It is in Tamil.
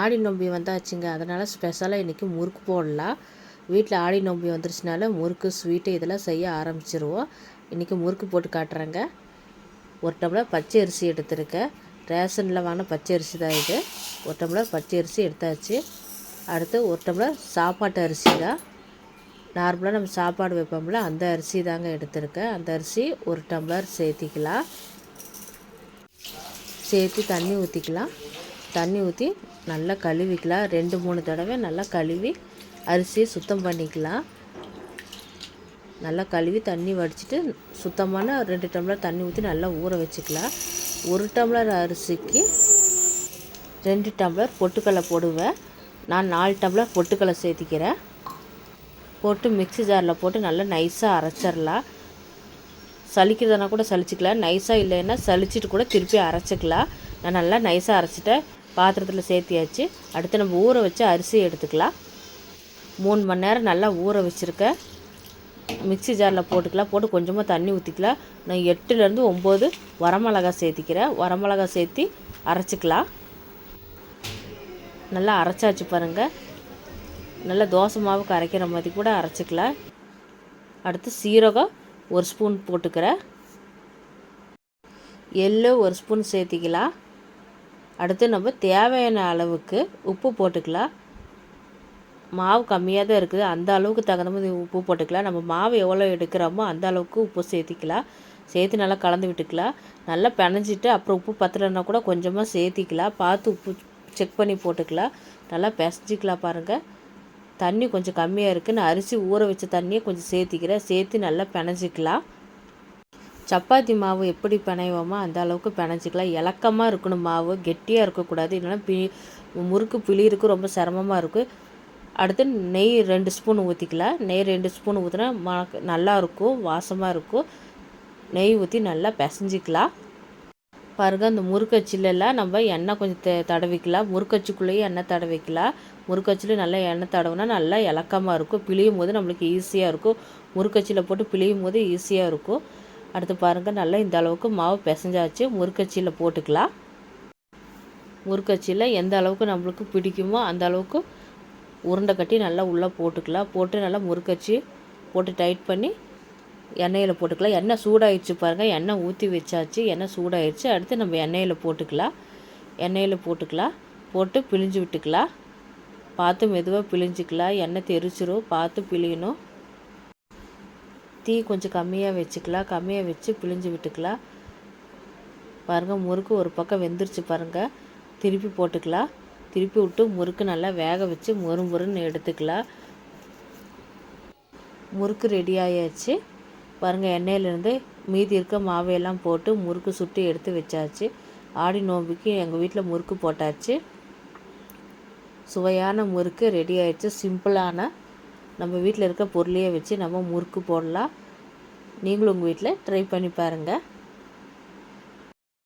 ஆடி நோம்பி வந்தாச்சுங்க. அதனால் ஸ்பெஷலாக இன்றைக்கி முறுக்கு போடலாம். வீட்டில் ஆடி நோம்பி வந்துருச்சுனால முறுக்கு ஸ்வீட்டு இதெல்லாம் செய்ய ஆரம்பிச்சிருவோம். இன்றைக்கி முறுக்கு போட்டு காட்டுறேங்க. ஒரு டம்ளர் பச்சை அரிசி எடுத்திருக்கேன். ரேஷனில் வாங்கின பச்சை அரிசி தான் இது. ஒரு டம்ளர் பச்சை அரிசி எடுத்தாச்சு. அடுத்து ஒரு டம்ளர் சாப்பாட்டு அரிசி தான். நார்மலாக நம்ம சாப்பாடு வைப்போம்ல அந்த அரிசி தாங்க எடுத்திருக்கேன். அந்த அரிசி ஒரு டம்ளர் சேர்த்திக்கலாம். சேர்த்து தண்ணி ஊற்றிக்கலாம் தண்ணி ஊற்றி நல்லா கழுவிக்கலாம். ரெண்டு மூணு தடவை நல்லா கழுவி அரிசியை சுத்தம் பண்ணிக்கலாம். நல்லா கழுவி தண்ணி வடிச்சிட்டு சுத்தமான ரெண்டு டம்ளர் தண்ணி ஊற்றி நல்லா ஊற வச்சுக்கலாம். ஒரு டம்ளர் அரிசிக்கு ரெண்டு டம்ளர் பொட்டுக்கடலை போடுவேன். நான் நாலு டம்ளர் பொட்டுக்கடலை சேர்த்திக்கிறேன். போட்டு மிக்ஸி ஜாரில் போட்டு நல்லா நைஸாக அரைச்சிடலாம். சலிக்கிறதுனா கூட சலிச்சிக்கலாம் நைஸாக இல்லைன்னா சலிச்சிட்டு கூட திருப்பி அரைச்சிக்கலாம். நான் நல்லா நைஸாக அரைச்சிட்டேன். பாத்திரத்தில் சேர்த்தியாச்சு. அடுத்து நம்ம ஊற வச்சு அரிசி எடுத்துக்கலாம். மூணு மணி நேரம் நல்லா ஊற வச்சுருக்க. மிக்ஸி ஜாரில் போட்டுக்கலாம். போட்டு கொஞ்சமாக தண்ணி ஊற்றிக்கலாம் நான் எட்டுலேருந்து ஒம்பது வரமிளகா சேர்த்திக்கிறேன். வரமிளகா சேர்த்தி அரைச்சிக்கலாம். நல்லா அரைச்சாச்சு பாருங்கள் நல்லா தோசை மாவுக்கு அரைக்கிற மாதிரி கூட அரைச்சிக்கலாம். அடுத்து சீரகம் ஒரு ஸ்பூன் போட்டுக்கிறேன். எள்ளு ஒரு ஸ்பூன் சேர்த்திக்கலாம். அடுத்து நம்ம தேவையான அளவுக்கு உப்பு போட்டுக்கலாம். மாவு கம்மியாக தான் இருக்குது. அந்த அளவுக்கு தகுந்த மாதிரி உப்பு போட்டுக்கலாம். நம்ம மாவு எவ்வளோ எடுக்கிறோமோ அந்த அளவுக்கு உப்பு சேர்த்திக்கலாம். சேர்த்து நல்லா கலந்து விட்டுக்கலாம். நல்லா பிணைஞ்சிட்டு அப்புறம் உப்பு பத்தலைன்னா கூட கொஞ்சமாக சேர்த்திக்கலாம். பார்த்து உப்பு செக் பண்ணி போட்டுக்கலாம். நல்லா பிசைஞ்சிக்கலாம் பாருங்கள் தண்ணி கொஞ்சம் கம்மியாக இருக்குது நான் அரிசி ஊற வச்ச தண்ணியை கொஞ்சம் சேர்த்திக்கிறேன். சேர்த்து நல்லா பிணைஞ்சிக்கலாம். சப்பாத்தி மாவு எப்படி பிணைவோமோ அந்த அளவுக்கு பிணைச்சிக்கலாம் இலக்கமாக இருக்கணும் மாவு. கெட்டியாக இருக்கக்கூடாது. இல்லைன்னா பி முறுக்கு பிழியிறதுக்கு ரொம்ப சிரமமாக இருக்குது அடுத்து நெய் ரெண்டு ஸ்பூன் ஊற்றிக்கலாம் நெய் ரெண்டு ஸ்பூன் ஊற்றினா ம நல்லாயிருக்கும் வாசமாக இருக்கும். நெய் ஊற்றி நல்லா பிசைஞ்சிக்கலாம். பாருங்க அந்த முறுக்கச்சிலெல்லாம் நம்ம எண்ணெய் கொஞ்சம் த தடவிக்கலாம். முறுக்கச்சிக்குள்ளேயே எண்ணெய் தடவிக்கலாம். முறுக்கச்சில் நல்லா எண்ணெய் தடவினா நல்லா இலக்கமாக இருக்கும். பிழியும் போது நம்மளுக்கு ஈஸியாக இருக்கும். முறுக்கச்சியில் போட்டு பிழியும் போது ஈஸியாக இருக்கும். அடுத்து பாருங்கள் நல்லா இந்த அளவுக்கு மாவு பிசைஞ்சாச்சு. முறுக்கச்சியில் போட்டுக்கலாம். முறுக்கச்சியில் எந்த அளவுக்கு நம்மளுக்கு பிடிக்குமோ அந்த அளவுக்கு உருண்டை கட்டி நல்லா உள்ளே போட்டுக்கலாம். போட்டு நல்லா முறுக்கச்சி போட்டு டைட் பண்ணி எண்ணெயில் போட்டுக்கலாம். எண்ணெய் சூடாயிடுச்சு பாருங்கள் எண்ணெய் ஊற்றி வச்சாச்சு. எண்ணெய் சூடாயிடுச்சு. அடுத்து நம்ம எண்ணெயில் போட்டுக்கலாம். எண்ணெயில் போட்டுக்கலாம். போட்டு பிழிஞ்சு விட்டுக்கலாம். பார்த்து மெதுவாக பிழிஞ்சிக்கலாம். எண்ணெய் தெரிச்சிரும் பார்த்து பிழியணும். தீ கொஞ்சம் கம்மியாக வச்சுக்கலாம். கம்மியாக வச்சு பிழிஞ்சு விட்டுக்கலாம். பாருங்கள் முறுக்கு ஒரு பக்கம் வெந்துருச்சு பாருங்கள் திருப்பி போட்டுக்கலாம். திருப்பி விட்டு முறுக்கு நல்லா வேக வச்சு மொறு மொறுன்னு எடுத்துக்கலாம். முறுக்கு ரெடி ஆயாச்சு. பாருங்கள் எண்ணெயிலேருந்து மீதி இருக்க மாவையெல்லாம் போட்டு முறுக்கு சுட்டு எடுத்து வச்சாச்சு. ஆடி நோம்புக்கு எங்கள் வீட்டில் முறுக்கு போட்டாச்சு. சுவையான முறுக்கு ரெடி ஆயிடுச்சு. சிம்பிளான நம்ம வீட்டில் இருக்க பொருளையே வச்சு நம்ம முறுக்கு போடலாம். நீங்களும் உங்கள் வீட்டில் ட்ரை பண்ணி பாருங்கள்